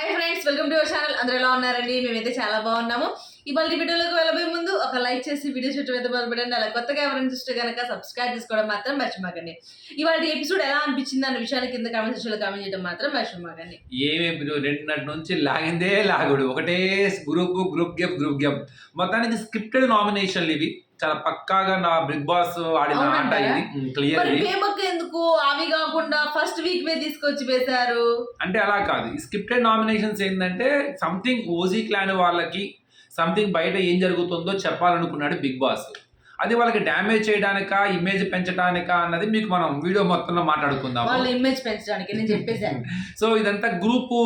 Hi friends welcome to our channel అందరూ ఎలా ఉన్నారండి? మేమైతే చాలా బాగున్నాము. ఇవాళ వీడియోలోకి వెళ్ళబోయే ముందు ఒక లైక్ చేసి వీడియో చుట్టూ అయితే మొదలుపెట్టండి. అలా కొత్తగా ఎవరైనా చూస్తే కనుక సబ్స్క్రైబ్ చేసుకోవడం మాత్రం మర్చిపోకండి. ఇవాళ ఎపిసోడ్ ఎలా అనిపించింది అన్న విషయాన్ని కింద కామెంట్ సెక్షన్లో కామెంట్ చేయడం మాత్రం మర్చిపోకండి. ఏమేమి నువ్వు రెండున్నర నుంచి లాగిందే లాగుడు. ఒకటే group group game group game మొత్తానికి స్క్రిప్టెడ్ నామినేషన్లు ఇవి. చాలా పక్కాగా నా బిగ్ బాస్ ఆడిన ఆట? ఇది. క్లియర్ ఎందుకు? అవి కాకుండా ఫస్ట్ వీక్ మీద తీసుకొచ్చి వేశారు. అంటే అలా కాదు. ఈ స్క్రిప్టెడ్ నామినేషన్స్ ఏంటంటే సంథింగ్ ఓజీ క్లాన్ వాళ్ళకి సంథింగ్ బయట ఏం జరుగుతుందో చెప్పాలనుకున్నాడు బిగ్ బాస్. అది వాళ్ళకి డ్యామేజ్ చేయడానికా ఇమేజ్ పెంచడానికా అన్నది మీకు మనం వీడియో మొత్తంలో మాట్లాడుకుందాం వాళ్ళ ఇమేజ్ పెంచడానికి నేను చెప్పేశాను. సో ఇదంతా గ్రూపు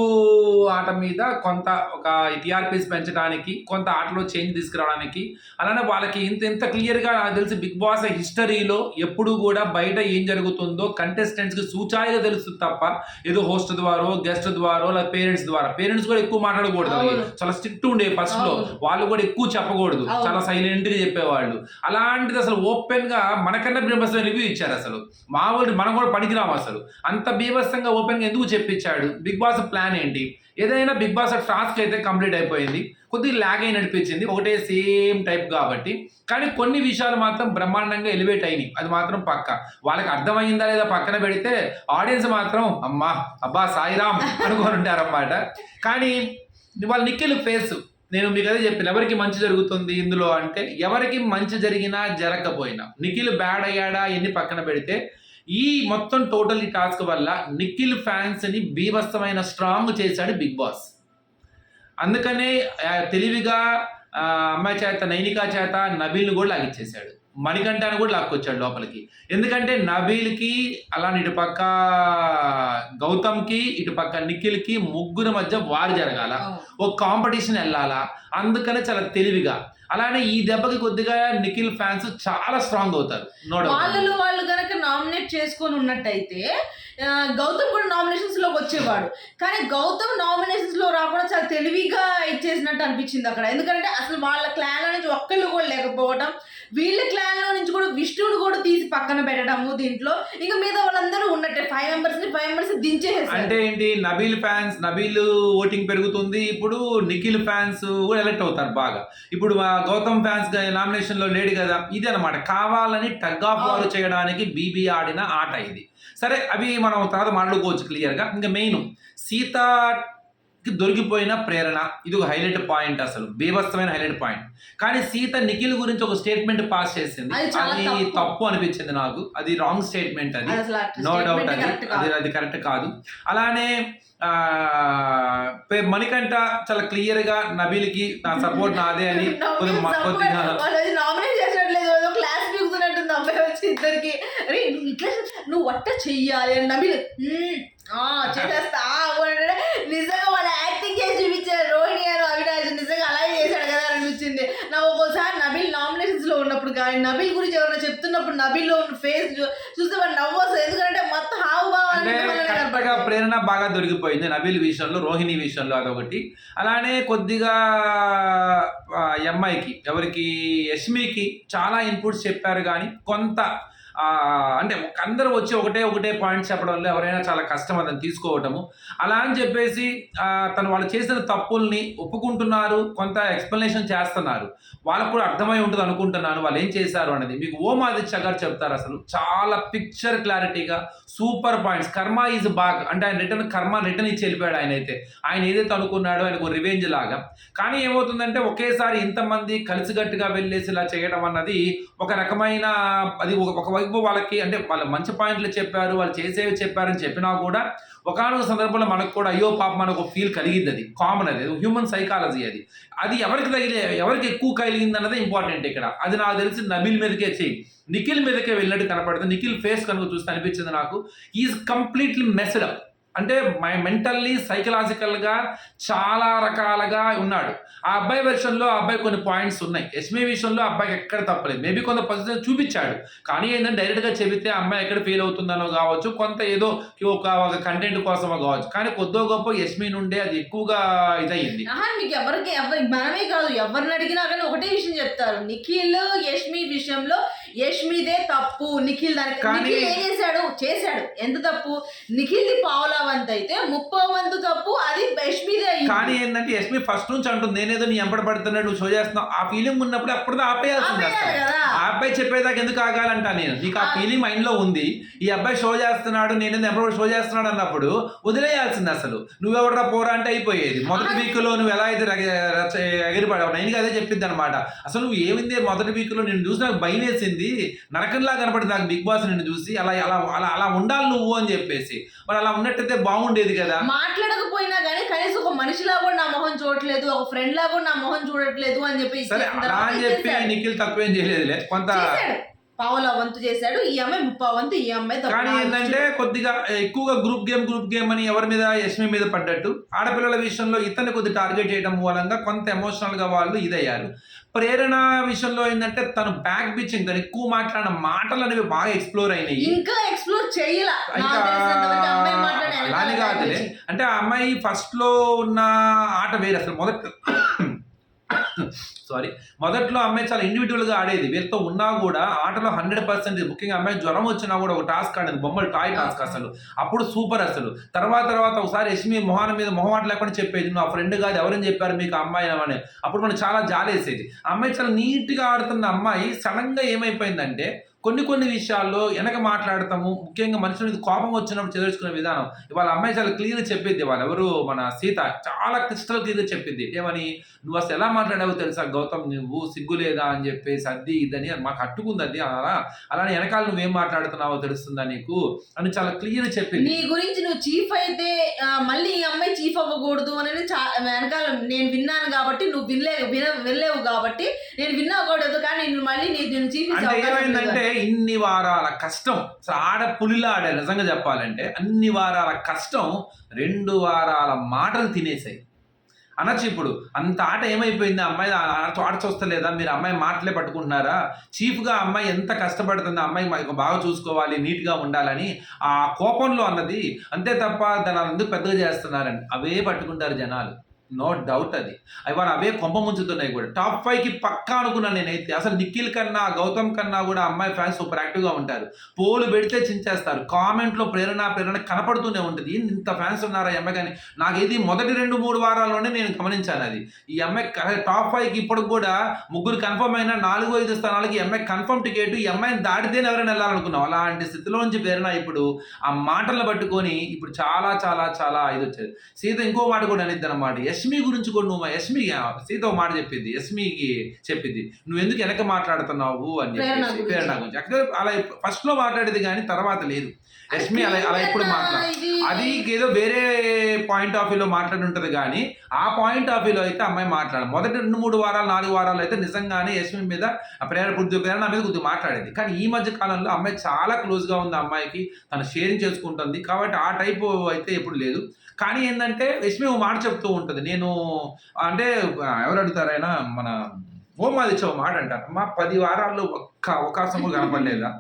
ఆట మీద కొంత ఒక టీఆర్పీస్ పెంచడానికి కొంత ఆటలో చేంజ్ తీసుకురావడానికి అలానే వాళ్ళకి ఇంత ఇంత క్లియర్గా నాకు తెలిసి బిగ్ బాస్ హిస్టరీలో ఎప్పుడు కూడా బయట ఏం జరుగుతుందో కంటెస్టెంట్స్కి సూచాయిగా తెలుస్తుంది తప్ప ఏదో హోస్ట్ ద్వారా గెస్ట్ ద్వారా లేదా పేరెంట్స్ ద్వారా. పేరెంట్స్ కూడా ఎక్కువ మాట్లాడకూడదు. చాలా స్ట్రిక్ట్ ఉండే ఫస్ట్లో. వాళ్ళు కూడా ఎక్కువ చెప్పకూడదు. చాలా సైలెంట్గా చెప్పేవాళ్ళు. అలాంటిది అసలు ఓపెన్గా మనకన్నా బీభత్సంగా రివ్యూ ఇచ్చారు అసలు. మామూలు మనం కూడా పనికిరాము అసలు. అంత బీభత్సంగా ఓపెన్గా ఎందుకు చెప్పించాడు? బిగ్ బాస్ ప్లాన్ ఏంటి? ఏదైనా బిగ్ బాస్ టాస్క్ అయితే కంప్లీట్ అయిపోయింది. కొద్దిగా ల్యాగ్ అయి నడిపించింది. ఒకటే సేమ్ టైప్ కాబట్టి. కానీ కొన్ని విషయాలు మాత్రం బ్రహ్మాండంగా ఎలివేట్ అయినాయి. అది మాత్రం పక్క. వాళ్ళకి అర్థమైందా లేదా పక్కన పెడితే ఆడియన్స్ మాత్రం అమ్మా అబ్బా సాయిరామ్ అనుకొని ఉంటారన్నమాట. కానీ వాళ్ళ నిఖిల్ ఫేస్. నేను మీకు అదే చెప్పిన ఎవరికి మంచి జరుగుతుంది ఇందులో అంటే ఎవరికి మంచి జరిగినా జరగకపోయినా. నిఖిల్ బ్యాడ్ అయ్యాడా ఎన్ని పక్కన పెడితే ఈ మొత్తం టోటల్ ఈ టాస్క్ వల్ల నిఖిల్ ఫ్యాన్స్ని బీభత్సమైన స్ట్రాంగ్ చేశాడు బిగ్ బాస్. అందుకనే తెలివిగా అమ్మాయి చేత నైనికా చేత నబీల్ని కూడా లాగిచ్చేశాడు. మణికంఠాన్ని కూడా లాక్కొచ్చాడు లోపలికి. ఎందుకంటే నబీల్కి అలానే ఇటు పక్క గౌతమ్కి ఇటు పక్క నిఖిల్కి ముగ్గురు మధ్య వారు జరగాల. ఒక కాంపిటీషన్ వెళ్ళాలా. అందుకనే చాలా తెలివిగా. అలానే ఈ దెబ్బకి కొద్దిగా నిఖిల్ ఫ్యాన్స్ చాలా స్ట్రాంగ్ అవుతారు. వాళ్ళలో వాళ్ళు గనక నామినేట్ చేసుకొని ఉన్నట్టయితే గౌతమ్ కూడా నామినేషన్స్లోకి వచ్చేవాడు. కానీ గౌతమ్ నామినేషన్స్లో రాకుండా చాలా తెలివిగా ఇచ్చేసినట్టు అనిపించింది అక్కడ. ఎందుకంటే అసలు వాళ్ళ క్లాన్లో నుంచి ఒక్కళ్ళు కూడా లేకపోవడం వీళ్ళ క్లాన్లో నుంచి కూడా విష్ణువుని కూడా తీసి పక్కన పెట్టడము దీంట్లో. ఇంకా మీద వాళ్ళందరూ ఉన్నట్టే. ఫైవ్ మెంబర్స్ని ఫైవ్ మెంబర్స్ దించేసేసారు. అంటే ఏంటి? నబీల్ ఫ్యాన్స్ నబీల్ ఓటింగ్ పెరుగుతుంది. ఇప్పుడు నిఖిల్ ఫ్యాన్స్ కూడా ఎలక్ట్ అవుతారు బాగా. ఇప్పుడు గౌతమ్ ఫ్యాన్స్ నామినేషన్లో లేడు కదా. ఇది అనమాట కావాలని టగ్ ఆఫ్ వార్ చేయడానికి బీబీ ఆడిన ఆట ఇది. సరే అవి మనం తర్వాత మాట్లాడుకోవచ్చు క్లియర్గా ఇంకా మెయిన్ సీతకి దొరికిపోయిన ప్రేరణ ఇది ఒక హైలైట్ పాయింట్ అసలు బీభత్సమైన హైలైట్ పాయింట్. కానీ సీత నిఖిల్ గురించి ఒక స్టేట్మెంట్ పాస్ చేసింది. అది తప్పు. అనిపించింది నాకు. అది రాంగ్ స్టేట్మెంట్ అది. నో డౌట్ అది. అది. అది కరెక్ట్ కాదు. అలానే మణికంఠ చాలా క్లియర్గా నబీల్కి నా సపోర్ట్ నాదే అని కొద్దిగా మ- కొద్దిగా నామినేట్ చేసినట్లేదు ఏదో క్లాస్ పీకుతున్నట్టుంది అబ్బాయి వచ్చి ఇద్దరికి అరే నువ్వు ఇట్లా నువ్వు వట్ట చెయ్యాలి అని నబిల్ "మ్మ్, ఆ చేసేస్తా ఆ" అంటే నిజంగా వాళ్ళ యాక్టింగ్ చేసి చూపించారు రోహిణి గారు అవినాష్ నిజంగా అలాగే చేశాడు కదా అని అనిపించింది నాకు ఒక్కోసారి నబిల్ నామినేషన్స్ కానీ నబిల్ గురించి ఎవరైనా చెప్తున్నప్పుడు నబిల్లో ఉన్న ఫేస్ చూస్తే వాడు నవ్వు వస్తుంది. ఎందుకంటే మొత్తం హావభావాలు ప్రేరణ బాగా దొరికిపోయింది నబీల్ విషయంలో రోహిణి విషయంలో అదొకటి. అలానే కొద్దిగా అమ్మాయికి ఎవరికి యష్మికి చాలా ఇన్పుట్స్ చెప్పారు కానీ కొంత అంటే అందరూ వచ్చి ఒకటే ఒకటే పాయింట్స్ చెప్పడం వల్ల ఎవరైనా చాలా కష్టం అతను తీసుకోవటము. అలా అని చెప్పేసి తను వాళ్ళు చేసిన తప్పుల్ని ఒప్పుకుంటున్నారు కొంత ఎక్స్ప్లెనేషన్ చేస్తున్నారు. వాళ్ళకు కూడా అర్థమై ఉంటుంది అనుకుంటున్నాను వాళ్ళు ఏం చేశారు అనేది. మీకు ఓం ఆదిత్య గారు చెప్తారు అసలు. చాలా పిక్చర్ క్లారిటీగా super points karma is back అంటే ఆయన రిటర్న్ కర్మ రిటర్న్ ఇచ్చి వెళ్ళిపోయాడు ఆయన అయితే. ఆయన ఏదైతే అనుకున్నాడో ఆయనకు రివెంజ్ లాగా. కానీ ఏమవుతుందంటే ఒకేసారి ఇంతమంది కలిసిగట్టుగా వెళ్ళేసి ఇలా చేయడం అన్నది ఒక రకమైన అది ఒక ఒకవైపు వాళ్ళకి అంటే వాళ్ళు మంచి పాయింట్లు చెప్పారు వాళ్ళు చేసేవి చెప్పారని చెప్పినా కూడా ఒకనొక సందర్భంలో మనకు కూడా అయ్యో పాప మనకు ఫీల్ కలిగింది అది. కామన్ అది. హ్యూమన్ సైకాలజీ అది. అది ఎవరికి తగిలి ఎవరికి ఎక్కువ కలిగింది అన్నది ఇంపార్టెంట్ ఇక్కడ. అది నాకు తెలిసి నబిల్ మీదకే చెయ్యి. నిఖిల్ మీదకే వెళ్ళినట్టు కనపడుతుంది. నిఖిల్ ఫేస్ కనుక చూస్తే అనిపించింది నాకు. ఈజ్ కంప్లీట్లీ మెస్డ్ అప్ అంటే మై మెంటల్లీ సైకలాజికల్గా చాలా రకాలుగా ఉన్నాడు. ఆ అబ్బాయి వెర్షన్లో ఆ అబ్బాయి కొన్ని పాయింట్స్ ఉన్నాయి. ఎస్మి విషయంలో అబ్బాయికి ఎక్కడ తప్పలేదు. మేబీ కొంత పరిస్థితి చూపించాడు. కానీ ఏంటంటే డైరెక్ట్గా చెబితే అమ్మాయి ఎక్కడ ఫీల్ అవుతుందనో కావచ్చు కొంత ఏదో ఒక ఒక కంటెంట్ కోసమో కావచ్చు. కానీ కొద్దో గొప్ప ఎస్మి నుండే అది ఎక్కువగా ఇదయ్యింది. మీకు ఎవరికి ఎవరి మనమే కాదు. ఎవరిని అడిగినా కానీ ఒకటే విషయం చెప్తారు. నిఖిల్ యష్మి విషయంలో యష్మిదే తప్పు నిఖిల్ దానికి నిఖిల్ ఏం చేశాడు? చేశాడు. ఎంత తప్పు? నిఖిల్ ది పావులా వంతు అయితే ముప్పో వంతు తప్పు అది యష్మిదే కానీ ఏంటంటే యశ్మి ఫస్ట్ నుంచి అంటుంది నేనేదో నీ ఎంపడ పడుతున్నాడు నువ్వు షో చేస్తున్నావు. ఆ ఫీలింగ్ ఉన్నప్పుడు అప్పుడు ఆపేయాల్సింది అబ్బాయి చెప్పేదాకా ఎందుకు ఆగాలంటా నేను? నీకు ఆ ఫీలింగ్ మైండ్లో ఉంది. ఈ అబ్బాయి షో చేస్తున్నాడు నేనేదో ఎంపడ షో చేస్తున్నాడు అన్నప్పుడు వదిలేయాల్సింది అసలు. నువ్వెవడరా పోరా అంటే అయిపోయేది. మొదటి వీక్లో నువ్వు ఎలా అయితే ఎగిరిపడావు నేను అదే చెప్పింది అనమాట అసలు నువ్వు ఏమింది మొదటి వీక్లో? నేను చూసి నాకు భయం వేసింది. నరకంలా కనపడింది నాకు బిగ్ బాస్ నిన్ను చూసి అలా అలా అలా అలా ఉండాలి నువ్వు అని చెప్పేసి. మరి అలా ఉన్నట్టయితే బాగుండేది కదా. మాట్లాడకపోయినా కానీ కనీసం ఒక మనిషిలా కూడా నా మొహం చూడట్లేదు ఒక ఫ్రెండ్ లా కూడా నా మొహం చూడట్లేదు అని చెప్పి సరే అలా అని చెప్పి. నిఖిల్ తక్కువేం చేయలేదులే కొంత చేశాడు. పావుల వంతు చేశాడు ఈ అమ్మాయి ముప్పా వంతు ఈ అమ్మాయి. కానీ ఏంటంటే కొద్దిగా ఎక్కువగా గ్రూప్ గేమ్ గ్రూప్ గేమ్ అని ఎవరి మీద యశ్మి మీద పడ్డట్టు. ఆడపిల్లల విషయంలో ఇతన్ని కొద్ది టార్గెట్ చేయడం మూలంగా కొంత ఎమోషనల్గా వాళ్ళు ఇదయ్యారు. ప్రేరణ విషయంలో ఏంటంటే తను బ్యాక్ బిచ్చింగ్ తను ఎక్కువ మాట్లాడిన మాటలు అనేవి బాగా ఎక్స్ప్లోర్ అయినాయి. ఇంకా ఎక్స్ప్లోర్ అలానే కాదులే. అంటే ఆ అమ్మాయి ఫస్ట్లో ఉన్న ఆట వేరే అసలు మొదట. సారీ మొదట్లో అమ్మాయి చాలా ఇండివిజువల్గా ఆడేది. వీళ్ళతో ఉన్నా కూడా ఆటలో హండ్రెడ్ పర్సెంట్ ముఖ్యంగా అమ్మాయి జ్వరం వచ్చినా కూడా ఒక టాస్క్ ఆడేది. బొమ్మలు టాయ్ టాస్క్ అసలు. అప్పుడు సూపర్ అసలు. తర్వాత తర్వాత ఒకసారి యశ్మి మొహాన మీద మొహమాట లేకుండా చెప్పేది నువ్వు ఆ ఫ్రెండ్ కాదు ఎవరని చెప్పారు మీకు అమ్మాయి అని? అప్పుడు మనకు చాలా జాలేసేది. అమ్మాయి చాలా నీట్గా ఆడుతున్న అమ్మాయి సడన్గా ఏమైపోయిందంటే కొన్ని కొన్ని విషయాల్లో వెనక మాట్లాడతాము ముఖ్యంగా మనుషుల మీద కోపం వచ్చినప్పుడు చదువుకునే విధానం. ఇవాళ అమ్మాయి చాలా క్లియర్ చెప్పిద్ది వాళ్ళు ఎవరు? మన సీత. చాలా క్రిస్టల్ క్లియర్ చెప్పింది. ఏమని? నువ్వు అసలు ఎలా మాట్లాడావో తెలుసా? గౌతమ్ నువ్వు సిగ్గు లేదా? అని చెప్పేసి అది ఇదని మాకు అట్టుకుంది అది అలా అలానే వెనకాల నువ్వేం మాట్లాడుతున్నావో తెలుస్తుందా నీకు? అని చాలా క్లియర్ చెప్పింది. నీ గురించి నువ్వు చీఫ్ అయితే మళ్ళీ ఈ అమ్మాయి చీఫ్ అవ్వకూడదు అనేది వెనకాల నేను విన్నాను కాబట్టి నువ్వు వినలేవు విన వినలేవు కాబట్టి నేను విన్నాకూడదు కానీ మళ్ళీ నీ నేను చీఫ్ అంటే ఏమైందంటే ఇన్ని వారాల కష్టం. అసలు ఆడ పులిలాడే నిజంగా చెప్పాలంటే అన్ని వారాల కష్టం రెండు వారాల మాటలు తినేసాయి. అనొచ్చు ఇప్పుడు అంత ఆట ఏమైపోయింది? ఆ అమ్మాయి ఆట చూస్తలేదా మీరు అమ్మాయి మాటలే పట్టుకుంటున్నారా? చీఫ్గా అమ్మాయి ఎంత కష్టపడుతుంది? ఆ అమ్మాయి మాకు బాగా చూసుకోవాలి నీట్గా ఉండాలని ఆ కోపంలో అన్నది అంతే తప్ప దాని అందుకు పెద్దగా చేస్తున్నారని అవే పట్టుకుంటారు జనాలు. నో డౌట్ అది. అవి వారు అవే కొంప ముంచుతున్నాయి కూడా. టాప్ ఫైవ్కి పక్కా అనుకున్నాను నేనైతే. అసలు నిఖిల్ కన్నా గౌతమ్ కన్నా కూడా అమ్మాయి ఫ్యాన్స్ సూపర్ యాక్టివ్గా ఉంటారు. పోలు పెడితే చించేస్తారు. కామెంట్లో ప్రేరణ ప్రేరణ కనపడుతూనే ఉంటుంది. ఇంత ఫ్యాన్స్ ఉన్నారా ఈ అమ్మాయి? కానీ నాకేది మొదటి రెండు మూడు వారాల్లోనే నేను గమనించాను అది. ఈ అమ్మాయి టాప్ ఫైవ్కి ఇప్పటికి ఇప్పుడు కూడా ముగ్గురు కన్ఫర్మ్ అయినా నాలుగు ఐదు స్థానాలకి అమ్మాయి కన్ఫర్మ్ టికెట్ ఈ అమ్మాయిని దాటితేనే ఎవరైనా వెళ్ళాలనుకున్నాం అలాంటి స్థితిలో నుంచి ప్రేరణ ఇప్పుడు ఆ మాటలను పట్టుకొని ఇప్పుడు చాలా చాలా చాలా ఇది వచ్చేది. సీత ఇంకో మాట కూడా అనిద్ది అనమాట యష్మి గురించి కూడా నువ్వు యష్మి సీత మాట చెప్పింది యష్మికి చెప్పింది. నువ్వు ఎందుకు వెనక మాట్లాడుతున్నావు అని చెప్పేసి గురించి. ప్రేరణ గురించి. అక్కడ అలా ఫస్ట్లో మాట్లాడేది కానీ తర్వాత లేదు. యష్మి అలా అలా ఎప్పుడు మాట్లాడు అది ఏదో వేరే పాయింట్ ఆఫ్ వ్యూలో మాట్లాడి ఉంటది కానీ ఆ పాయింట్ ఆఫ్ వ్యూలో అయితే అమ్మాయి మాట్లాడదు. మొదటి రెండు మూడు వారాలు నాలుగు వారాలు అయితే నిజంగానే యశ్మి మీద ప్రేరణ కొద్దిగా ప్రేరణ మీద కొద్దిగా మాట్లాడేది. కానీ ఈ మధ్య కాలంలో అమ్మాయి చాలా క్లోజ్గా ఉంది అమ్మాయికి. తను షేరింగ్ చేసుకుంటుంది. కాబట్టి ఆ టైప్ అయితే ఎప్పుడు లేదు. కానీ ఏంటంటే యశ్మి ఓ మాట చెప్తూ ఉంటుంది. నేను అంటే ఎవరు అడుగుతారైనా మన హోమాదిత్య ఒక మాట అంటారు. మా పది వారాల్లో ఒక్క అవకాశం కూడా కనపడలేదా?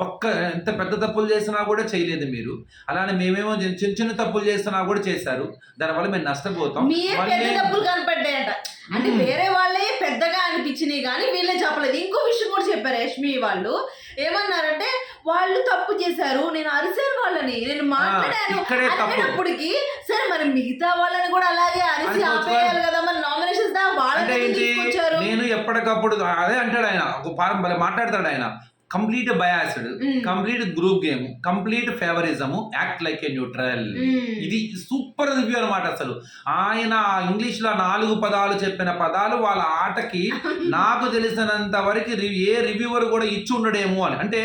ఒక్క ఎంత పెద్ద తప్పులు చేసినా కూడా చేయలేదు మీరు. అలానే మేమేమో చిన్న చిన్న తప్పులు చేసినా కూడా చేశారు. దానివల్ల మేము నష్టపోతాం. కనపడ్డాయంట. అంటే. వేరే వాళ్ళే పెద్దగా అనిపించినాయి కానీ వీళ్ళే చెప్పలేదు. ఇంకో విషయం కూడా చెప్పారు యష్మి వాళ్ళు. ఏమన్నారంటే వాళ్ళు తప్పు చేశారు. నేను అరిసాను వాళ్ళని. నేను మాట్లాడాను. సరే మరి మిగతా వాళ్ళని కూడా అలాగే అరిసి. ఆపేయాలి కదా. మరి నామినేషన్స్ దా? వాళ్ళని నేను ఎప్పటికప్పుడు అదే అంటాడు ఆయన. ఒక మాట్లాడతాడు ఆయన. Complete biased. Complete group game complete favouritism act like a neutral. ఇది సూపర్ రివ్యూ అనమాట అసలు. ఆయన ఇంగ్లీష్లో నాలుగు పదాలు చెప్పిన పదాలు వాళ్ళ ఆటకి నాకు తెలిసినంత వరకు ఏ రివ్యూవర్ కూడా ఇచ్చి ఉండడేమో అని. అంటే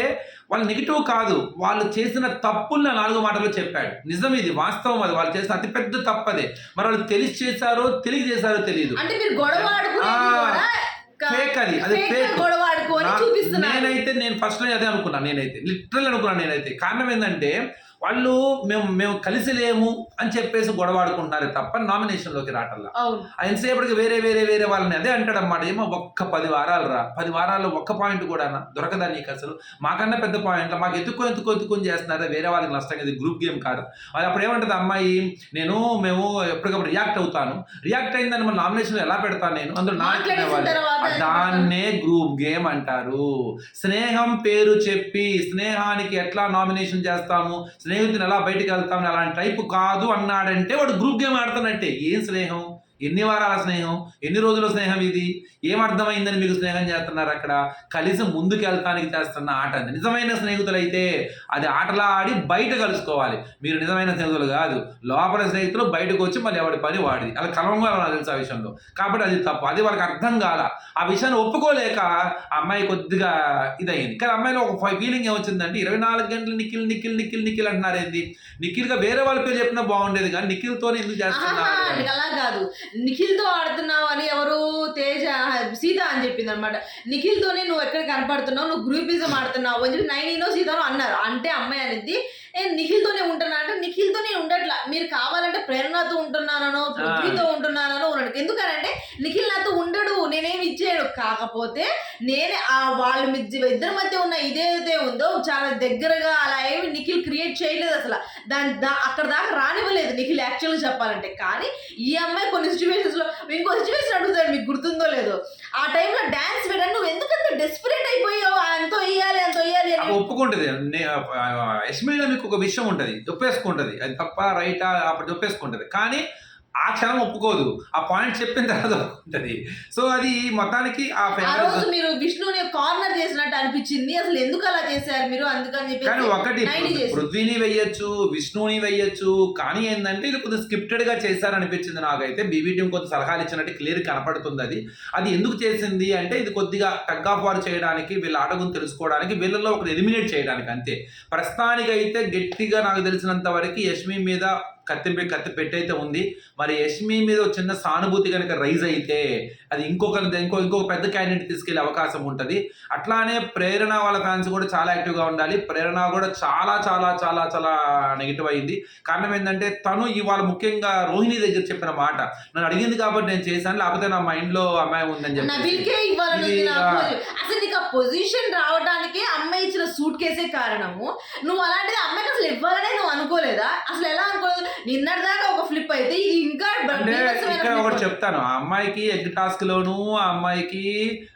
వాళ్ళు నెగిటివ్ కాదు వాళ్ళు చేసిన తప్పుల్ని నాలుగు మాటలు చెప్పాడు. నిజం ఇది వాస్తవం అది. వాళ్ళు చేసిన అతిపెద్ద తప్పదే. మరి వాళ్ళు తెలిసి చేశారో తెలియ చేశారో తెలియదు ఫేక్ అది అది ఫేక్ చూపిస్తున్నారు నేనైతే నేను ఫస్ట్ అదే అనుకున్నాను నేనైతే లిటరల్ అనుకున్నాను నేనైతే. కారణం ఏంటంటే వాళ్ళు మేము మేము కలిసి లేము అని చెప్పేసి గొడవ ఆడుకుంటున్నారే తప్ప నామినేషన్లోకి రావట్లా అవును. ఎంతసేపటికి వేరే వేరే వేరే వాళ్ళని అదే అంటాడు అన్నమాట ఏమో ఒక్క పది వారాలు రా. పది వారాల్లో ఒక్క పాయింట్ కూడా దొరకదా నీకు అసలు? మాకన్నా పెద్ద పాయింట్ మాకు ఎత్తుకో ఎత్తుకో ఎత్తుకొని చేస్తున్నారా? వేరే వాళ్ళకి నష్టం ఇది. గ్రూప్ గేమ్ కాదు. అది అప్పుడు ఏమంటది అమ్మాయి? నేను మేము ఎప్పటికప్పుడు రియాక్ట్ అవుతాను. రియాక్ట్ అయిందని మన నామినేషన్ ఎలా పెడతాను నేను? అందులో దాన్నే గ్రూప్ గేమ్ అంటారు. స్నేహం పేరు చెప్పి స్నేహానికి ఎట్లా నామినేషన్ చేస్తాము? స్నేహితుని ఎలా బయటకు వెళ్తాం అలాంటి టైపు కాదు అన్నాడంటే వాడు గ్రూప్ గేమ్ ఆడుతున్నట్టే. ఏం స్నేహం? ఎన్ని వారాల స్నేహం? ఎన్ని రోజుల స్నేహం ఇది? ఏం అర్థమైందని మీకు స్నేహం చేస్తున్నారు అక్కడ? కలిసి ముందుకు వెళ్తానికి చేస్తున్న ఆట అది నిజమైన స్నేహితులైతే అది ఆటలా ఆడి బయట కలుసుకోవాలి. మీరు నిజమైన స్నేహితులు కాదు. లోపల స్నేహితులు బయటకు వచ్చి మళ్ళీ ఎవడి పని వాడిది. అలా కలవంగా తెలుసు ఆ విషయంలో. కాబట్టి అది తప్పు. అది వాళ్ళకి అర్థం కాల. ఆ విషయాన్ని ఒప్పుకోలేక ఆ అమ్మాయి కొద్దిగా ఇదయింది. కానీ అమ్మాయిలో ఒక ఫీలింగ్ ఏమొచ్చిందంటే ఇరవై నాలుగు గంటలు నిఖిల్ నిఖిల్ నిఖిల్ నిఖిల్ అంటున్నారు ఏంది? నిఖిల్గా వేరే వాళ్ళ పేరు చెప్పినా బాగుండేది కానీ నిఖిల్తోనే ఎందుకు చేస్తున్నారు? అలా కాదు. నిఖిల్తో ఆడుతున్నావు అని ఎవరు తేజ సీత అని చెప్పింది అనమాట నిఖిల్తోనే నువ్వు ఎక్కడ కనపడుతున్నావు? నువ్వు గ్రూపిజం ఆడుతున్నావు అని చెప్పి నైన్ సీతను అన్నారు. అంటే అమ్మాయి అనేది ఏ నిఖిల్తోనే ఉంటున్నా అంటే నిఖిల్తోనే ఉండట్లా. మీరు కావాలంటే ప్రేరణతో ఉంటున్నానో పృథ్వీతో ఉంటున్నానో ఉన్నాడు ఎందుకనంటే నిఖిల్ నాతో ఉండడు నేనేమి ఇచ్చేయడు కాకపోతే నేనే ఆ వాళ్ళ ఇద్దరి మధ్య ఉన్న ఇదేదైతే ఉందో చాలా దగ్గరగా అలా ఏమి నిఖిల్ క్రియేట్ చేయలేదు అసలు. దాని దా అక్కడ దాకా రానివ్వలేదు నిఖిల్ యాక్చువల్గా చెప్పాలంటే. కానీ ఈ అమ్మాయి కొన్ని సిచ్యువేషన్స్లో ఇంకో సిచ్యువేషన్ అడుగుతాడు మీకు గుర్తుందో లేదో. ఆ టైంలో డాన్స్ వేయడానికి నువ్వు ఎందుకంత డెస్పరేట్ అయిపోయావు? ఎంతో వేయాలి ఎంతో వేయాలి అవి అని ఒప్పుకుంటది. ఎస్మీలో మీకు ఒక విషయం ఉంటది. ఒప్పేసుకుంటది అది తప్ప రైటా? అప్పుడు ఒప్పేసుకుంటది కానీ ఆ క్షణం ఒప్పుకోదు. ఆ పాయింట్ చెప్పిన తర్వాత ఒప్పుకుంటది. సో అది మొత్తానికి ఆ రోజు మీరు విష్ణుని కార్నర్ చేసినట్టు అనిపించింది. అసలు ఎందుకు అలా చేశారు మీరు? అందుకని కానీ చెప్పి ఒకటి నైన్టీ చేసి. పృథ్వీని వెయ్యొచ్చు విష్ణుని వెయ్యొచ్చు. కానీ ఏంటంటే ఇది కొద్దిగా స్క్రిప్టెడ్గా చేశారనిపించింది నాకైతే. బీబీ టీం కొద్ది సలహాలు ఇచ్చినట్టు క్లియర్ కనపడుతుంది అది. అది ఎందుకు చేసింది అంటే ఇది కొద్దిగా టగ్ ఆఫ్ వార్ చేయడానికి వీళ్ళ ఆటగుని తెలుసుకోవడానికి వీళ్ళలో ఒకరు ఎలిమినేట్ చేయడానికి అంతే. ప్రస్తుతానికి అయితే గట్టిగా నాకు తెలిసినంత వరకు యష్మి మీద కత్తి కత్తి పెట్టయితే ఉంది. మరి యష్మి మీద చిన్న సానుభూతి కనుక రైజ్ అయితే అది ఇంకొక ఇంకో ఇంకొక పెద్ద క్యాండిడేట్ తీసుకెళ్ళే అవకాశం ఉంటుంది. అట్లానే ప్రేరణ వాళ్ళ ఫ్యాన్స్ కూడా చాలా యాక్టివ్గా ఉండాలి. ప్రేరణ కూడా చాలా చాలా చాలా చాలా నెగిటివ్ అయింది. కారణం ఏంటంటే తను ఇవాళ ముఖ్యంగా రోహిణి దగ్గర చెప్పిన మాట. నన్ను అడిగింది కాబట్టి నేను చేశాను. లేకపోతే నా మైండ్లో అమ్మాయి ఉందని చెప్పి. అసలు నీకు పొజిషన్ రావడానికే అమ్మాయి ఇచ్చిన సూట్ కేసే కారణము? నువ్వు అలాంటిది అమ్మాయికి అసలు ఇవ్వాలనే నువ్వు అనుకోలేదా? అసలు ఎలా అనుకోలేదు? నిన్నటిదాకా ఒక ఫ్లిప్ అయితే ఇది ఇంకా అంటే ఇక్కడ. ఒకటి చెప్తాను. ఆ అమ్మాయికి ఎగ్ టాస్క్ లోను ఆ అమ్మాయికి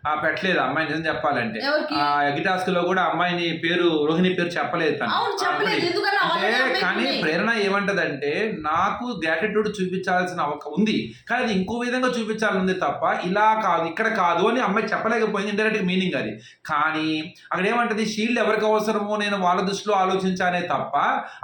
ఆ పెట్టలేదు. అమ్మాయి నిజం చెప్పాలంటే. ఆ ఎగ్ టాస్క్లో కూడా అమ్మాయిని పేరు రోహిణి పేరు చెప్పలేదు తను. అంటే కానీ. ప్రేరణ ఏమంటదంటే నాకు గ్రాటిట్యూడ్ చూపించాల్సిన ఒక ఉంది. కానీ అది ఇంకో విధంగా చూపించాలని ఉంది తప్ప ఇలా కాదు ఇక్కడ కాదు అని అమ్మాయి చెప్పలేకపోయింది ఇండైరెక్ట్ మీనింగ్ అది. కానీ అక్కడ ఏమంటది? షీల్డ్ ఎవరికి అవసరమో నేను వాళ్ళ దృష్టిలో ఆలోచించానే తప్ప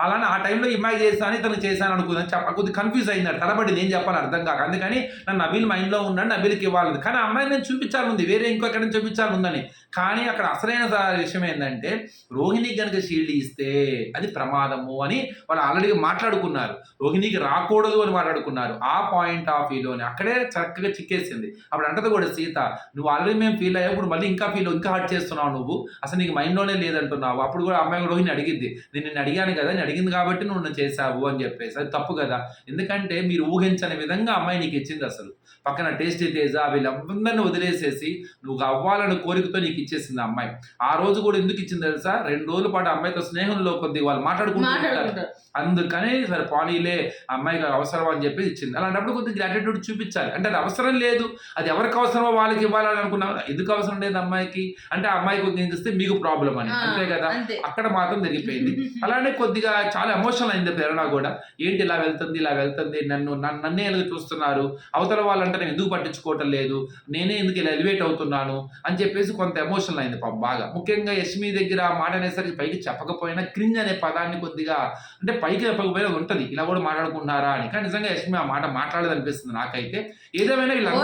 అలానే ఆ టైంలో అమ్మాయి చేశాను ఇతను చేశాను అనుకుందని చెప్ప కొద్దిగా కన్ఫ్యూజ్ అయింది తలబడి నేను చెప్పాలి అర్థం కాక. అందుకని నన్ను నబీల్ మైండ్లో ఉన్నాడు నబీల్కి ఇవ్వాలి కానీ అమ్మాయిని అమ్మాయి నేను చూపించాలి ఉంది వేరే ఇంకో ఎక్కడ చూపించాలి ఉందని. కానీ అక్కడ అసలైన విషయం ఏంటంటే రోహిణికి గనుక షీల్డ్ ఇస్తే అది ప్రమాదము అని వాళ్ళు ఆల్రెడీ మాట్లాడుకున్నారు. రోహిణికి రాకూడదు అని మాట్లాడుకున్నారు. ఆ పాయింట్ ఆఫ్ వ్యూలోనే అక్కడే చక్కగా చిక్కేసింది. అప్పుడు అంటది కూడా సీత నువ్వు ఆల్రెడీ మేము ఫీల్ అయ్యావు ఇప్పుడు మళ్ళీ ఇంకా ఫీల్ ఇంకా హర్ట్ చేస్తున్నావు నువ్వు. అసలు నీకు మైండ్లోనే లేదంటున్నావు. అప్పుడు కూడా అమ్మాయి కూడా రోహిణి అడిగింది నేను నిన్ను అడిగాను కదా నేను అడిగింది కాబట్టి నువ్వు చేశావు అని చెప్పేసి. అది తప్పు కదా? ఎందుకంటే మీరు ఊహించని విధంగా అమ్మాయి నీకు ఇచ్చింది అసలు. పక్కన టేస్టీ తేజ వీళ్ళందరిని వదిలేసేసి నువ్వు అవ్వాలని కోరికతో నీకు ఇచ్చేసింది అమ్మాయి. ఆ రోజు కూడా ఎందుకు ఇచ్చింది తెలుసా? రెండు రోజుల పాటు ఆ అమ్మాయితో స్నేహంలో కొద్ది వాళ్ళు మాట్లాడుకుంటూ మాట్లాడుకుంటారు. అందుకని సరే పోనీలే అమ్మాయికి అవసరం అని చెప్పి ఇచ్చింది. అలాంటప్పుడు కొద్దిగా గ్రాటిట్యూడ్ చూపించాలి. అంటే అది అవసరం లేదు. అది ఎవరికి అవసరమో వాళ్ళకి ఇవ్వాలని అనుకున్నాం. ఎందుకు అవసరం లేదు అమ్మాయికి? అంటే ఆ అమ్మాయికి కొద్దిగా ఇస్తే మీకు ప్రాబ్లం అని. అంతే కదా? అక్కడ మాత్రం జరిగిపోయింది. అలానే కొద్దిగా చాలా ఎమోషనల్ అయింది ప్రేరణ కూడా. ఏంటి ఇలా వెళ్తుంది ఇలా వెళ్తుంది నన్ను నన్ను నన్నే ఎందుకు చూస్తున్నారు? అవతల వాళ్ళంటే నేను ఎందుకు పట్టించుకోవటం లేదు? నేనే ఎందుకు ఇలా ఎలివేట్ అవుతున్నాను? అని చెప్పేసి కొంత ఎమోషనల్ అయింది పాపం బాగా. ముఖ్యంగా యష్మి దగ్గర మాట అనేసరికి పైకి చెప్పకపోయినా క్రింజ్ అనే పదాన్ని కొద్దిగా అంటే పైకి చెప్పకపోయినా ఉంటుంది. ఇలా కూడా మాట్లాడుకుంటున్నారా అని. కానీ నిజంగా యష్మి ఆ మాట మాట్లాడదు అనిపిస్తుంది నాకైతే. ఏదేమైనా వీళ్ళందరూ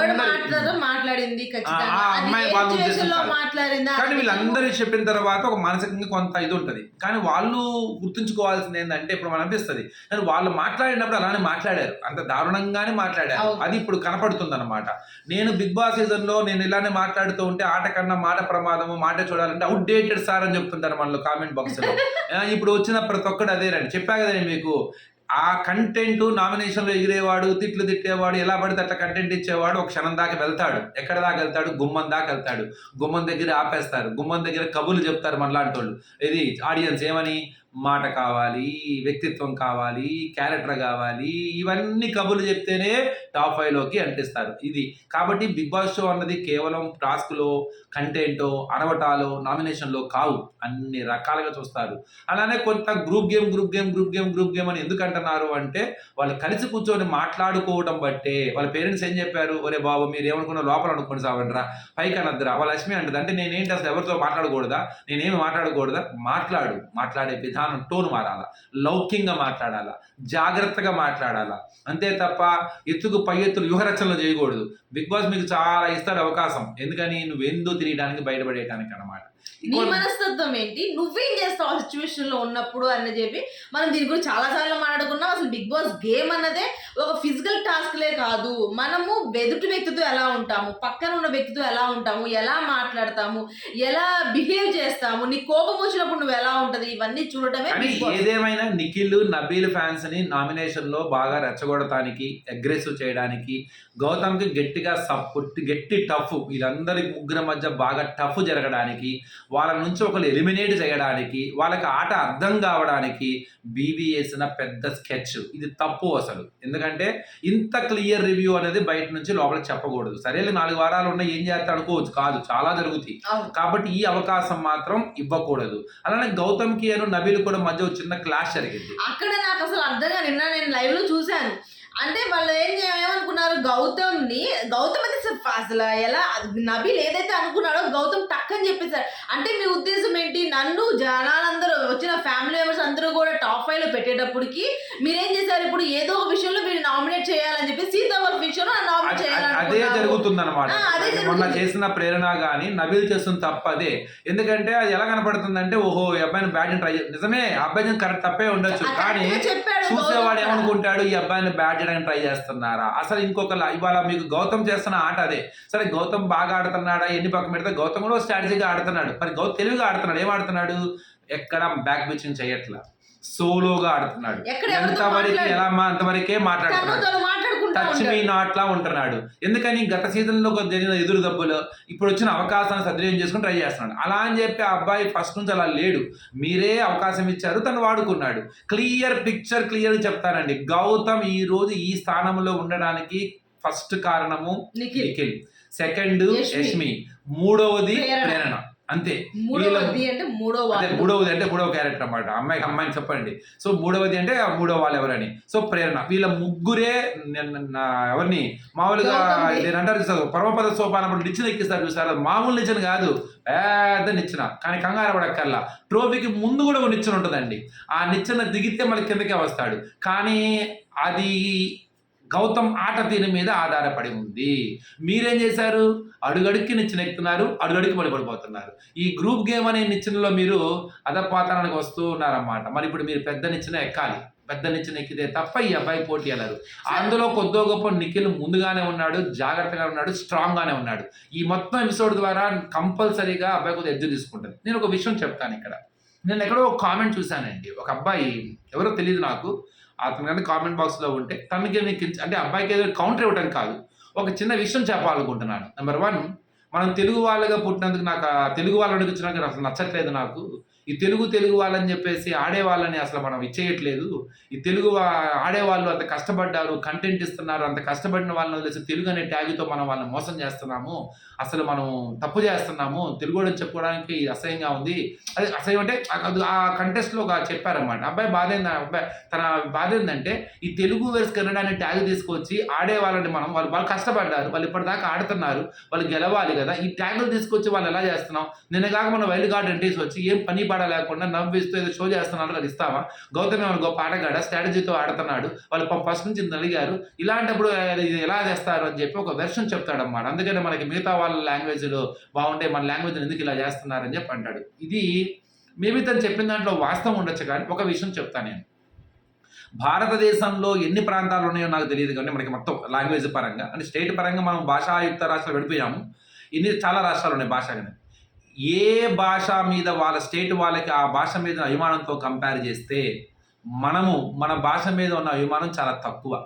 కానీ వీళ్ళందరూ చెప్పిన తర్వాత ఒక మానసికంగా కొంత ఇది ఉంటుంది. కానీ వాళ్ళు గుర్తుంచుకోవాల్సింది ఏంటంటే ఇప్పుడు మనం అనిపిస్తుంది. కానీ వాళ్ళు మాట్లాడినప్పుడు అలానే మాట్లాడారు. అంత దారుణంగానే మాట్లాడారు. అది ఇప్పుడు కనపడుతుంది అనమాట నేను బిగ్ బాస్ సీజన్లో నేను ఇలానే మాట్లాడుతూ ఉంటే ఆట కన్నా మాట ప్రమాదము మాట చూడాలంటే అవుట్ డేటెడ్ సార్ అని చెప్తుంటారు మనలో కామెంట్ బాక్స్లో ఇప్పుడు వచ్చిన ప్రతి ఒక్కడు అదేనండి చెప్పా కదా నేను మీకు. ఆ కంటెంట్ నామినేషన్లో ఎగిరేవాడు తిట్లు తిట్టేవాడు ఎలా పడితే అట్లా కంటెంట్ ఇచ్చేవాడు ఒక క్షణం దాకా వెళ్తాడు. ఎక్కడ దాకా వెళ్తాడు? గుమ్మం దాకా వెళ్తాడు. గుమ్మం దగ్గర ఆపేస్తారు. గుమ్మం దగ్గర కబుర్లు చెప్తారు మనలాంటి వాళ్ళు ఇది ఆడియన్స్ ఏమని? మాట కావాలి వ్యక్తిత్వం కావాలి క్యారెక్టర్ కావాలి ఇవన్నీ కబుర్లు చెప్తేనే టాప్ ఫైవ్లోకి అంటిస్తారు ఇది. కాబట్టి బిగ్ బాస్ షో అన్నది కేవలం టాస్క్లో కంటెంటో అరవటాలో నామినేషన్లో కావు. అన్ని రకాలుగా చూస్తారు. అలానే కొంత group game group game group game group game అని ఎందుకు అంటున్నారు అంటే వాళ్ళు కలిసి కూర్చొని మాట్లాడుకోవడం బట్టే వాళ్ళ పేరెంట్స్ ఏం చెప్పారు? ఒరే బాబు మీరు ఏమనుకున్న లోపల అనుకుని సావండ్రా. పైకి అనద్దురా. వాళ్ళ లక్ష్మి అంటది. అంటే నేనేంటి అసలు ఎవరితో మాట్లాడకూడదా? నేనేమి మాట్లాడకూడదా? మాట్లాడు. మాట్లాడే విధానం టోన్ మారాలా? లౌక్యంగా మాట్లాడాలా? జాగ్రత్తగా మాట్లాడాలా? అంతే తప్ప ఎత్తుకు పై ఎత్తులు వ్యూహరచనలు చేయకూడదు. బిగ్ బాస్ మీకు చాలా ఇస్తాడు అవకాశం. ఎందుకని? నువ్వెందో తినడానికి బయటపడేయడానికి అన్నమాట. నీ మనస్తత్వం ఏంటి? నువ్వేం చేస్తావు ఆ సిచ్యువేషన్లో ఉన్నప్పుడు అని చెప్పి మనం దీని గురించి చాలా సార్లు మాట్లాడుకున్నాం. అసలు బిగ్ బాస్ గేమ్ అన్నదే ఒక ఫిజికల్ టాస్క్లే కాదు. మనము ఎదుటి వ్యక్తితో ఎలా ఉంటాము? పక్కన ఉన్న వ్యక్తితో ఎలా ఉంటాము? ఎలా మాట్లాడతాము? ఎలా బిహేవ్ చేస్తాము? నీ కోపం వచ్చినప్పుడు నువ్వు ఎలా ఉంటది? ఇవన్నీ కానీ ఏదేమైనా నిఖిల్ నబీల్ ఫ్యాన్స్ని నామినేషన్లో బాగా రెచ్చగొడటానికి అగ్రెసివ్ చేయడానికి గౌతమ్కి గట్టిగా సపోర్ట్ గట్టి టఫ్ వీళ్ళందరి ముగ్గురు మధ్య బాగా టఫ్ జరగడానికి వాళ్ళ నుంచి ఒకరు ఎలిమినేట్ చేయడానికి వాళ్ళకి ఆట అర్థం కావడానికి బీబీ వేసిన పెద్ద స్కెచ్ ఇది తప్పు అసలు. ఎందుకంటే ఇంత క్లియర్ రివ్యూ అనేది బయట నుంచి లోపల చెప్పకూడదు. సరేలే నాలుగు వారాలు ఉన్నాయి ఏం చేస్తా అనుకోవచ్చు. కాదు చాలా జరుగుతాయి. కాబట్టి ఈ అవకాశం మాత్రం ఇవ్వకూడదు. అలానే గౌతమ్కి అను నబీల్ కూడా మధ్య చిన్న క్లాష్ జరిగింది. అక్కడ నాకు అసలు అర్థంగా నిన్న నేను లైవ్లో చూశాను. అంటే వాళ్ళు ఏం చే- ఏమనుకున్నారు? గౌతమ్ని గౌతమ్ అయితే అసలు ఎలా నబీల్ ఏదైతే అనుకున్నాడో గౌతమ్ టక్ అని చెప్పేశారు. అంటే మీ ఉద్దేశం ఏంటి? నన్ను జనాలందరూ వచ్చిన ఫ్యామిలీ మెంబర్స్ అందరూ కూడా టాప్ ఫైవ్లో పెట్టేటప్పటికి మీరేం చేశారు? ఇప్పుడు ఏదో ఒక విషయంలో మీరు నామినేట్ చేయాలని చెప్పి సీతా వాళ్ళ విషయంలో నామినేట్ అదే- అదే జరుగుతుంది అనమాట మొన్న. చేసిన ప్రేరణ గాని నబీల్ చేస్తున్న తప్పు అదే ఎందుకంటే అది ఎలా కనపడుతుందంటే ఓహో ఈ అబ్బాయిని బ్యాటింగ్ ట్రై నిజమే అబ్బాయి కరెక్ట్ తప్పే ఉండొచ్చు. కానీ చూసేవాడు. ఏమనుకుంటాడు? ఈ అబ్బాయిని బ్యాట్ చేయడానికి ట్రై చేస్తున్నారా? అసలు ఇంకొక ఇవాళ మీకు గౌతమ్ చేస్తున్న ఆట అదే. సరే గౌతమ్ బాగా ఆడుతున్నాడా? ఎన్ని పక్కన పెడితే గౌతమ్ కూడా స్ట్రాటజీగా ఆడుతున్నాడు. మరి గౌతమ్ తెలివిగా ఆడుతున్నాడు. ఏం ఆడుతున్నాడు? ఎక్కడ బ్యాక్ పిచ్చింగ్ చేయట్లా. సోలోగా ఆడుతున్నాడు. ఎంతవరకు ఎలా మా అంతవరకే తను మాట్లాడుతున్నాడు. టచ్ మీ ఉంటాడు. నాట్ లా ఉంటున్నాడు. ఎందుకని గత సీజన్లో జరిగిన ఎదురు దెబ్బలు ఇప్పుడు వచ్చిన అవకాశాన్ని సద్వినియోగం చేసుకుని ట్రై చేస్తున్నాడు. అలా అని చెప్పి ఆ అబ్బాయి ఫస్ట్ నుంచి అలా లేడు. మీరే అవకాశం ఇచ్చారు తను వాడుకున్నాడు. క్లియర్ పిక్చర్ క్లియర్ చెప్తానండి. గౌతమ్ ఈ రోజు ఈ స్థానంలో ఉండడానికి ఫస్ట్ కారణము నిఖిల్. సెకండ్. యష్మి. మూడవది ప్రేరణ. అంతే. మూడవది అంటే మూడవది అంటే మూడవ క్యారెక్టర్ అన్నమాట. అమ్మాయికి అమ్మాయిని చెప్పండి. సో మూడవది అంటే ఆ మూడవ వాళ్ళు ఎవరని? సో ప్రేరణ. వీళ్ళ ముగ్గురే ఎవరిని? మామూలుగా. నేను అంటారు చూసారు పరమపద సోపానం నిచ్చెన ఎక్కిస్తారు చూసారు మామూలు నిచ్చెన కాదు. పెద్ద నిచ్చెన. కానీ కంగారు పడక్కర్లా. ట్రోఫీకి ముందు కూడా ఒక నిచ్చెన ఉంటుందండి. ఆ నిచ్చెన దిగితే మళ్ళీ కిందకే వస్తాడు. కానీ అది గౌతమ్ ఆట తీరు మీద ఆధారపడి ఉంది. మీరేం చేశారు? అడుగడుక్కి నిచ్చెనెక్కుతున్నారు అడుగడుక్కి మళ్ళీ పడిపోతున్నారు. ఈ గ్రూప్ గేమ్ అనే నిచ్చెనలో మీరు అధపాతానికి వస్తూ ఉన్నారన్నమాట. మరి ఇప్పుడు మీరు పెద్ద నిచ్చెన ఎక్కాలి. పెద్ద నిచ్చెన ఎక్కితే తప్ప ఈ అబ్బాయి పోటీ వెళ్ళరు అందులో కొద్దో గొప్ప నిఖిల్ ముందుగానే ఉన్నాడు జాగ్రత్తగా ఉన్నాడు స్ట్రాంగ్ గానే ఉన్నాడు. ఈ మొత్తం ఎపిసోడ్ ద్వారా కంపల్సరీగా అబ్బాయి కొద్దిగా ఎడ్జ్ తీసుకుంటుంది. నేను ఒక విషయం చెప్తాను ఇక్కడ. నేను ఎక్కడో ఒక కామెంట్ చూశానండి. ఒక అబ్బాయి ఎవరో తెలియదు నాకు అతను కానీ కామెంట్ బాక్స్లో ఉంటే తనకి నీకు అంటే అబ్బాయికి ఏదో కౌంటర్ ఇవ్వడం కాదు. ఒక చిన్న విషయం చెప్పాలనుకుంటున్నాను. నెంబర్ వన్ మనం తెలుగు వాళ్ళగా పుట్టినందుకు నాకు ఆ తెలుగు అడిగి వచ్చినాక అసలు నచ్చట్లేదు నాకు. ఈ తెలుగు తెలుగు వాళ్ళని చెప్పేసి ఆడే వాళ్ళని అసలు మనం ఇచ్చేయట్లేదు. ఈ తెలుగు ఆడేవాళ్ళు అంత కష్టపడ్డారు కంటెంట్ ఇస్తున్నారు అంత కష్టపడిన వాళ్ళని వదిలేసి తెలుగు అనే ట్యాగ్తో మనం వాళ్ళని మోసం చేస్తున్నాము. అసలు మనం తప్పు చేస్తున్నాము. తెలుగు అని చెప్పుకోవడానికి అసహ్యంగా ఉంది. అదే అసహ్యం అంటే ఆ కంటెస్ట్లో ఒక చెప్పారన్నమాట. అబ్బాయి బాధ ఏంది అబ్బాయి తన బాధ ఏంటంటే ఈ తెలుగు వేర్స్ కన్నడ అనే ట్యాగ్ తీసుకొచ్చి ఆడే వాళ్ళని మనం వాళ్ళు వాళ్ళు కష్టపడ్డారు. వాళ్ళు ఇప్పటిదాకా ఆడుతున్నారు. వాళ్ళు గెలవాలి కదా. ఈ ట్యాగులు తీసుకొచ్చి వాళ్ళు ఎలా చేస్తున్నాం నిన్న కాక మన వైల్డ్ కార్డ్ ఎంట్రీస్ వచ్చి ఏం పని పాడ లేకుండా నవ్విస్తూ ఏదో షో చేస్తున్నారు కదా ఇస్తావా? గౌతమ్ వాళ్ళు గొప్ప ఆటగాడ? స్ట్రాటజీతో ఆడుతున్నాడు. వాళ్ళు ఫస్ట్ నుంచి అడిగారు ఇలాంటప్పుడు ఇది ఎలా చేస్తారు అని చెప్పి ఒక వెర్షన్ చెప్తాడన్నమాట. అందుకని మనకి మిగతా వాళ్ళ లాంగ్వేజ్లో బాగుంటే మన లాంగ్వేజ్ ఎందుకు ఇలా చేస్తున్నారని చెప్పి అంటాడు. ఇది మేబీ తను చెప్పిన దాంట్లో వాస్తవం ఉండొచ్చు కానీ ఒక విషయం చెప్తాను నేను. భారతదేశంలో ఎన్ని ప్రాంతాలు ఉన్నాయో నాకు తెలియదు కానీ మనకి మొత్తం లాంగ్వేజ్ పరంగా. అంటే స్టేట్ పరంగా మనం భాషాయుక్త రాష్ట్రాలు విడిపోయాము. ఇన్ని చాలా రాష్ట్రాలు ఉన్నాయి భాష కానీ ఏ భాష మీద వాళ్ళ స్టేట్ వాళ్ళకి ఆ భాష మీద అభిమానంతో కంపేర్ చేస్తే మనము మన భాష మీద ఉన్న అభిమానం చాలా తక్కువ.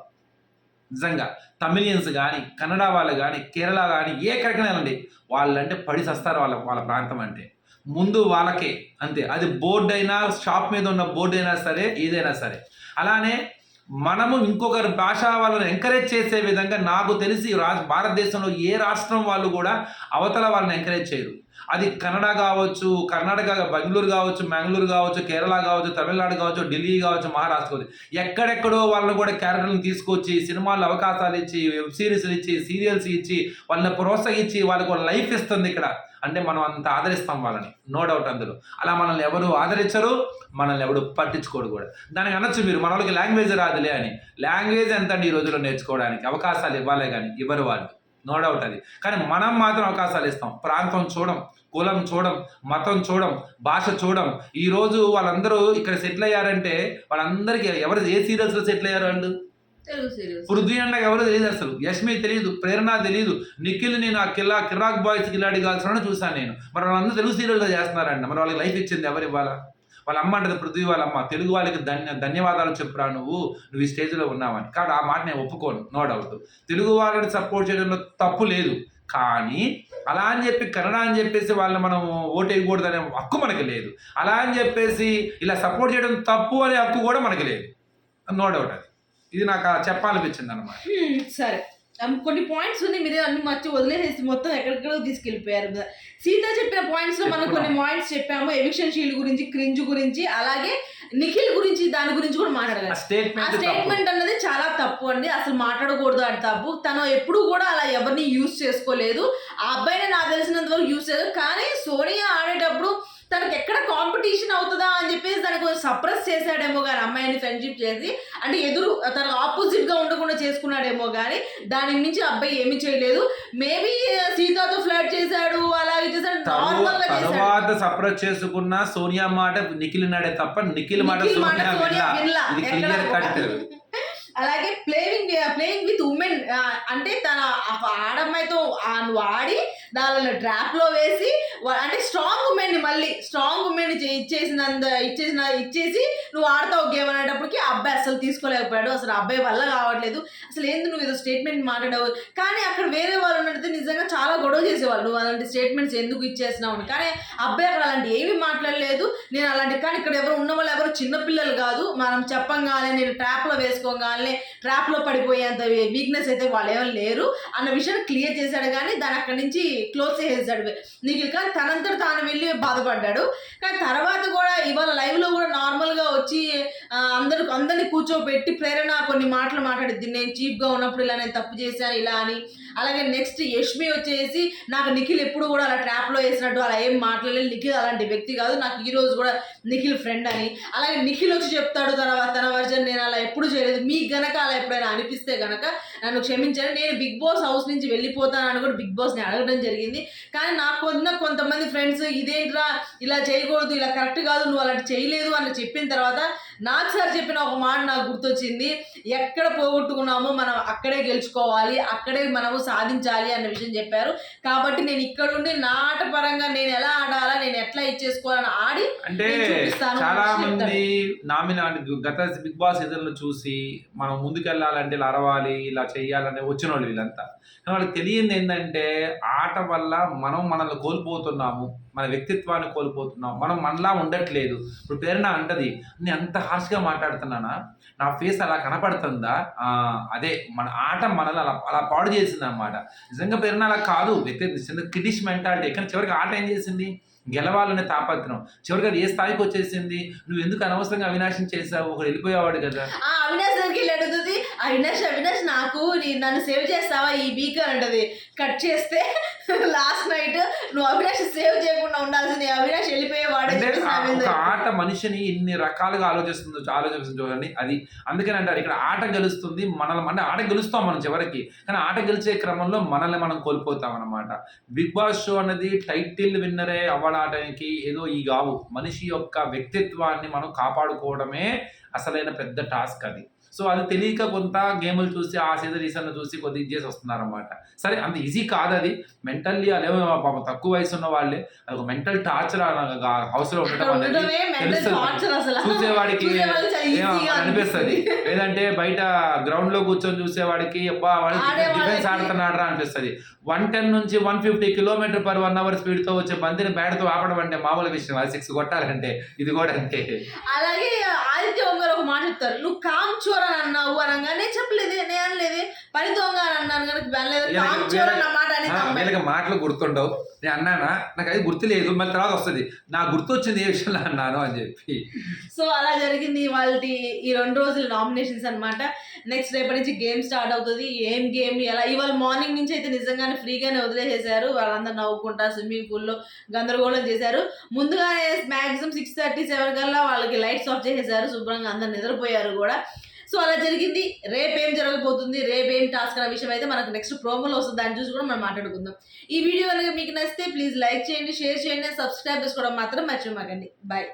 నిజంగా తమిళియన్స్ కానీ కన్నడ వాళ్ళు కానీ కేరళ కానీ ఏ ఎక్కడికైనా వాళ్ళంటే పడి సస్తారు వాళ్ళ వాళ్ళ ప్రాంతం అంటే. ముందు వాళ్ళకే అంతే. అది బోర్డు అయినా షాప్ మీద ఉన్న బోర్డు అయినా సరే ఏదైనా సరే. అలానే మనము ఇంకొకరి భాష వాళ్ళని ఎంకరేజ్ చేసే విధంగా నాకు తెలిసి రా భారతదేశంలో ఏ రాష్ట్రం వాళ్ళు కూడా అవతల వాళ్ళని ఎంకరేజ్ చేయరు. అది కన్నడ కావచ్చు కర్ణాటక బెంగళూరు కావచ్చు మ్యాంగ్లూరు కావచ్చు కేరళ కావచ్చు తమిళనాడు కావచ్చు ఢిల్లీ కావచ్చు మహారాష్ట్ర కావచ్చు. ఎక్కడెక్కడో వాళ్ళని కూడా క్యారెక్టర్లను తీసుకొచ్చి సినిమాల్లో అవకాశాలు ఇచ్చి వెబ్ సిరీస్లు ఇచ్చి సీరియల్స్ ఇచ్చి వాళ్ళని ప్రోత్సహించి వాళ్ళకి ఒక లైఫ్ ఇస్తుంది ఇక్కడ. అంటే మనం అంత ఆదరిస్తాం వాళ్ళని. నో డౌట్ అందులో. అలా మనల్ని ఎవరు ఆదరించరు మనల్ని ఎవరు పట్టించుకోడు కూడా. దానికి అనొచ్చు మీరు మన వాళ్ళకి లాంగ్వేజ్ రాదులే అని. లాంగ్వేజ్ ఎంత అండి ఈ రోజుల్లో నేర్చుకోవడానికి? అవకాశాలు ఇవ్వాలే కానీ ఇవ్వరు వాళ్ళు. నో డౌట్ అది. కానీ మనం మాత్రం అవకాశాలు ఇస్తాం. ప్రాంతం చూడం. కులం చూడం మతం చూడం భాష చూడం. ఈ రోజు వాళ్ళందరూ ఇక్కడ సెటిల్ అయ్యారంటే వాళ్ళందరికీ ఎవరు ఏ సీరియల్స్లో సెటిల్ అయ్యారు వాళ్ళు? పృథ్వీ అంటే ఎవరు తెలియదు అసలు. యష్మి తెలియదు ప్రేరణ తెలియదు. నిఖిల్ నేను ఆ కిల్లా కిరాక్ బాయ్స్ కిల్లాడి కాల్సిన చూసాను నేను. మరి వాళ్ళందరూ తెలుగు సీరియల్లో చేస్తున్నారంట. మరి వాళ్ళకి లైఫ్ ఇచ్చింది ఎవరు ఇవ్వాలా? వాళ్ళ అమ్మ అంటది పృథ్వీ వాళ్ళ అమ్మ తెలుగు వాళ్ళకి ధన్య ధన్యవాదాలు చెప్పురా నువ్వు. నువ్వు ఈ స్టేజ్లో ఉన్నావని. కాబట్టి ఆ మాట నేను ఒప్పుకోను నో డౌట్ తెలుగు వాళ్ళని సపోర్ట్ చేయడంలో తప్పు లేదు. కానీ అలా అని చెప్పి కన్నడ అని చెప్పేసి వాళ్ళని మనం ఓటు వేయకూడదు అనే హక్కు మనకి లేదు. అలా అని చెప్పేసి ఇలా సపోర్ట్ చేయడం తప్పు అనే హక్కు కూడా మనకి లేదు. నో డౌట్ అది. ఇది నాకు చెప్పాలనిపించింది అనమాట సరే. కొన్ని పాయింట్స్ ఉన్నాయి మీరే అన్ని మర్చి వదిలేసేసి మొత్తం ఎక్కడికో తీసుకెళ్ళిపోయారు. సీత చెప్పిన పాయింట్స్లో మనం. కొన్ని పాయింట్స్ చెప్పాము. ఎవిక్షన్ షీల్డ్ గురించి క్రింజ్ గురించి అలాగే నిఖిల్ గురించి దాని గురించి కూడా ఆ మాట్లాడగలం ఆ స్టేట్మెంట్ అన్నది చాలా తప్పు అండి. అసలు మాట్లాడకూడదు అది తప్పు. తను ఎప్పుడు కూడా అలా ఎవరిని యూజ్ చేసుకోలేదు. ఆ అబ్బాయిని నాకు తెలిసినంత వరకు యూజ్ చేయలేదు. కానీ సోనియా ఆడేటప్పుడు తనకి ఎక్కడ కాంపిటీషన్ అవుతుందా అని చెప్పేసి కొంచెం సప్రెస్ చేశాడేమో కానీ అమ్మాయిని ఫ్రెండ్షిప్ చేసి అంటే ఎదురు తనకు ఆపోజిట్గా ఉండకుండా చేసుకున్నాడేమో కానీ దాని నుంచి అబ్బాయి ఏమీ చేయలేదు మేబీ సీతాతో ఫ్లర్ట్ చేశాడు అలాగే చేశాడు నార్మల్గా చేశాడు తర్వాత సపరేట్ చేసుకున్న సోనియా మాట నిఖిల్ నాడే తప్ప నిఖిల్ మాట సోనియా వినలా. వినలా. ఇది క్లియర్ ఎక్కడ- కట్ అలాగే ప్లేయింగ్ ప్లేయింగ్ విత్ ఉమెన్ అంటే తన ఆ ఆడమ్మాయితో నువ్వు ఆడి దానిలో ట్రాప్లో వేసి అంటే స్ట్రాంగ్ ఉమెన్ని మళ్ళీ స్ట్రాంగ్ ఉమెన్ ఇచ్చేసినంత ఇచ్చేసిన ఇచ్చేసి నువ్వు ఆడతావు గేమ్ అనేటప్పటికి అబ్బాయి అసలు తీసుకోలేకపోయాడు. అసలు అబ్బాయి వల్ల కావట్లేదు. అసలు ఏంది నువ్వు ఏదో స్టేట్మెంట్ మాట్లాడావు? కానీ అక్కడ వేరే వాళ్ళు ఉన్నట్టు నిజంగా చాలా గొడవ చేసేవాళ్ళు. నువ్వు అలాంటి స్టేట్మెంట్స్ ఎందుకు ఇచ్చేసినావు అని. కానీ అబ్బాయి అక్కడ అలాంటి ఏమీ మాట్లాడలేదు. నేను అలాంటి కానీ ఇక్కడ ఎవరు ఉన్న వాళ్ళు ఎవరు చిన్నపిల్లలు కాదు. మనం చెప్పంగానే నేను ట్రాప్లో వేసుకోగానే ట్రాప్లో పడిపోయేంత వీక్నెస్ అయితే వాళ్ళు ఏమీ లేరు. అన్న విషయాన్ని క్లియర్ చేశాడు కానీ దాని అక్కడి నుంచి క్లోజ్ చేసేసాడు. నిఖిల్ కానీ తనంతట తాను వెళ్ళి బాధపడ్డాడు. కానీ తర్వాత కూడా ఇవాళ లైవ్లో కూడా నార్మల్గా వచ్చి ఆ, అందరు అందరిని కూర్చోబెట్టి ప్రేరణ కొన్ని మాటలు మాట్లాడుద్ది. నేను చీప్గా ఉన్నప్పుడు ఇలా నేను తప్పు చేశాను ఇలా అని. అలాగే నెక్స్ట్ యష్మి వచ్చేసి నాకు నిఖిల్ ఎప్పుడు కూడా అలా ట్రాప్లో వేసినట్టు అలా ఏం మాట్లాడలేదు. నిఖిల్ అలాంటి వ్యక్తి కాదు. నాకు ఈ రోజు కూడా నిఖిల్ ఫ్రెండ్ అని. అలాగే నిఖిల్ వచ్చి చెప్తాడు తన తన వర్జన్ నేను అలా ఎప్పుడు చేయలేదు. మీకు గనక అలా ఎప్పుడైనా అనిపిస్తే గనక నన్ను క్షమించండి నేను బిగ్ బాస్ హౌస్ నుంచి వెళ్ళిపోతానని కూడా బిగ్ బాస్ని అడగడం జరిగింది. కానీ నాకు ఉన్న కొంతమంది ఫ్రెండ్స్ ఇదేంట్రా ఇలా చేయకూడదు ఇలా కరెక్ట్ కాదు నువ్వు అలాంటి చేయలేదు అని చెప్పిన తర్వాత నాకు సార్ చెప్పిన ఒక మాట నాకు గుర్తొచ్చింది. ఎక్కడ పోగొట్టుకున్నామో మనం అక్కడే గెలుచుకోవాలి అక్కడే మనము సాధించాలి అన్న విషయం చెప్పారు. కాబట్టి నేను ఇక్కడుండి నా ఆట పరంగా నేను ఎలా ఆడాలా నేను ఎట్లా ఇచ్చేసుకోవాలని ఆడి అంటే చాలా మంది నామిన గత బిగ్ బాస్ సీజన్లు చూసి మనం ముందుకెళ్ళాలంటే ఇలా అరవాలి ఇలా చేయాలని వచ్చిన వాళ్ళు వీళ్ళంతా. కానీ వాళ్ళకి తెలియంది ఏంటంటే ఆట వల్ల మనం మనల్ని కోల్పోతున్నాము మన వ్యక్తిత్వాన్ని కోల్పోతున్నాం మనం మనలా ఉండట్లేదు. ఇప్పుడు ప్రేరణ అంటది నేను అంత హార్ష్గా మాట్లాడుతున్నానా? నా ఫేస్ అలా కనపడుతుందా? అదే మన ఆట మనల్ని అలా అలా పాడు చేసింది అనమాట నిజంగా ప్రేరణ అలా కాదు వ్యక్తి కిడిష్ మెంటాలిటీ. కానీ చివరికి ఆట ఏం చేసింది? గెలవాలనే తాపత్రం చివరిగా అది ఏ స్థాయికి వచ్చేసింది? నువ్వు ఎందుకు అనవసరంగా అవినాశం చేసావు ఒకడు వెళ్ళిపోయేవాడు కదా. ఆ అవినాష్ దగ్గరికి వెళ్ళి అడుగుతుంది అవినాష్ అవినాష్ నాకు నీ నన్ను సేవ్ చేస్తావా? ఈ వీక్ అని అంటది. కట్ చేస్తే లాస్ట్ నైట్ నువ్వు అవినాష్ సేవ్ చేయకుండా ఉండాల్సింది. అవినాష్ వెళ్ళిపోయేవాడు ఆట మనిషిని ఇన్ని రకాలుగా ఆలోచిస్తుందో ఆలోచిస్తుంది చూడండి అది అందుకని అంటారు ఇక్కడ ఆట గెలుస్తుంది మనల్ని అంటే ఆట గెలుస్తాం మనం చివరికి కానీ ఆట గెలిచే క్రమంలో మనల్ని మనం కోల్పోతాం అనమాట బిగ్ బాస్ షో అనేది టైటిల్ విన్నరే అవ్వడానికి ఏదో ఈ కావు మనిషి యొక్క వ్యక్తిత్వాన్ని మనం కాపాడుకోవడమే అసలైన పెద్ద టాస్క్ అది. సో అది తెలియక కొంత గేములు చూసి ఆ సీజన్ ఈ సీజన్ చూసి కొద్దిగా చేసి వస్తున్నారు అనమాట సరే అంత ఈజీ కాదు అది. మెంటల్లీ అదేమో పాపం తక్కువ వయసు ఉన్న వాళ్ళే. అది ఒక మెంటల్ టార్చర్ హౌస్లో అసలు. చూసేవాడికి అనిపిస్తుంది. లేదంటే బయట గ్రౌండ్లో కూర్చొని చూసేవాడికి అబ్బా వాడు డిఫెన్స్ ఆడుతున్నాడు అనిపిస్తుంది. వన్ టెన్ నుంచి one fifty kilometre per one hour స్పీడ్తో వచ్చే బంతిని బ్యాట్తో ఆపడం అంటే మామూలు విషయం. అది సిక్స్ కొట్టాలంటే ఇది కూడా అంతే. అలాగే ఆదిత్య ఒక మాట చెప్తారు. నువ్వు కామ్ చోర్ అని అన్నావు అనగానే చెప్పలేదు నేను అనలేదు. పని దొంగ అని అన్నాను కనుక వెళ్ళలేదు వీళ్ళకి- కామ్ చోర్ అన్న మాట అని ఆ, వీళ్ళకి మాటలు గుర్తుండవు. నేను అన్నానా? నాకు అది గుర్తు లేదు. మళ్ళీ తర్వాత వస్తుంది. నాకు గుర్తు వచ్చింది ఏ విషయంలో అన్నాను అని చెప్పి. సో అలా జరిగింది వాళ్ళ ఈ రెండు రోజులు నామినేషన్స్ అన్నమాట. నెక్స్ట్ రేపటి నుంచి గేమ్ స్టార్ట్ అవుతుంది. ఏం గేమ్ ఎలా? ఇవాళ మార్నింగ్ నుంచి అయితే నిజంగానే ఫ్రీగానే వదిలేసేసారు వాళ్ళందరూ నవ్వుకుంటా స్విమ్మింగ్ పూల్లో గందరగోళం చేశారు. ముందుగానే మాక్సిమం సిక్స్ థర్టీ సెవెన్ కల్లా వాళ్ళకి లైట్స్ ఆఫ్ చేసేసారు శుభ్రంగా అందరు నిద్రపోయారు కూడా. సో అలా జరిగింది. రేపు ఏం జరగబోతుంది రేపు ఏం టాస్క్ అనే విషయం అయితే మనకు నెక్స్ట్ ప్రోమోలో వస్తుంది. దాన్ని చూసి కూడా మనం మాట్లాడుకుందాం. ఈ వీడియో కనుక మీకు నచ్చితే ప్లీజ్ లైక్ చేయండి షేర్ చేయండి సబ్స్క్రైబ్ చేసుకోవడం మాత్రం మర్చిపోమాకండి. బాయ్